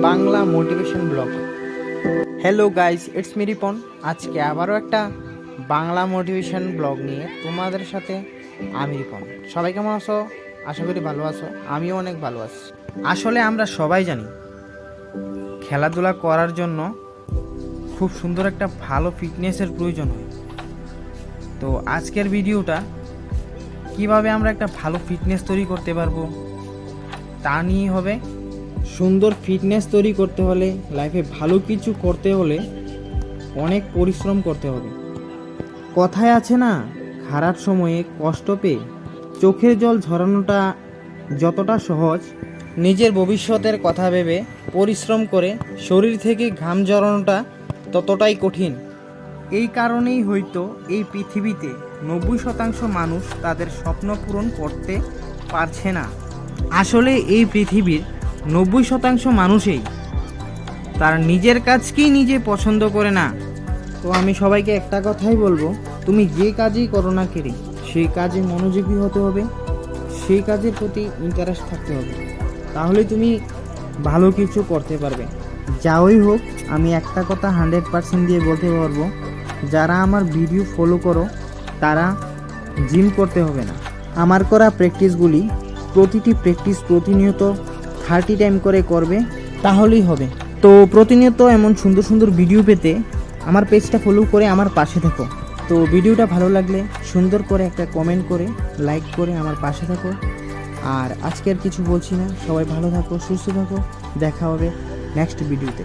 Bangla motivation blog. Hello guys it's me Ripon আজকে আবারও একটা বাংলা মোটিভেশন ব্লগ নিয়ে তোমাদের সাথে আমি রিপন সবাই কেমন আছো? আশা করি ভালো আছো। আমিও অনেক ভালো আছি। আসলে আমরা সবাই জানি, খেলাধুলা করার জন্য খুব সুন্দর একটা ভালো ফিটনেসের প্রয়োজন হয়। তো আজকের ভিডিওটা, কীভাবে আমরা একটা ভালো ফিটনেস তৈরি করতে পারব, তা নিয়ে হবে সুন্দর ফিটনেস তৈরি করতে হলে লাইফে ভালো কিছু করতে হলে অনেক পরিশ্রম করতে হবে। কথায় আছে না, খারাপ সময়ে কষ্ট পেয়ে চোখের জল ঝরানোটা যতটা সহজ, নিজের ভবিষ্যতের কথা ভেবে পরিশ্রম করে শরীর থেকে ঘাম জড়ানোটা ততটাই কঠিন। এই কারণেই হয়তো এই পৃথিবীতে নব্বই শতাংশ মানুষ তাদের স্বপ্ন পূরণ করতে পারছে না। আসলে এই পৃথিবীর নব্বই শতাংশ মানুষই। তার নিজের কাজকেই নিজে পছন্দ করে না। তো আমি সবাইকে একটা কথাই বলব, তুমি যে কাজই করো না কেড়ে সেই কাজে মনোযোগী হতে হবে, সেই কাজের প্রতি ইন্টারেস্ট থাকতে হবে। তাহলে তুমি ভালো কিছু করতে পারবে। যাই হোক, আমি একটা কথা হান্ড্রেড পার্সেন্ট দিয়ে বলতে পারব, যারা আমার ভিডিও ফলো করো, তারা জিম করতে হবে না। আমার করা প্র্যাকটিসগুলি প্রতিটি প্র্যাকটিস প্রতিনিয়ত থার্টি টাইম করে করবে, তাহলেই হবে। তো প্রতিনিয়ত এমন সুন্দর সুন্দর ভিডিও পেতে আমার পেজটা ফলো করে আমার পাশে থাকো। তো ভিডিওটা ভালো লাগলে সুন্দর করে একটা কমেন্ট করে লাইক করে আমার পাশে থাকো। আর আজকে আর কিছু বলছি না। সবাই ভালো থাকো, সুস্থ থাকো। দেখা হবে নেক্সট ভিডিওতে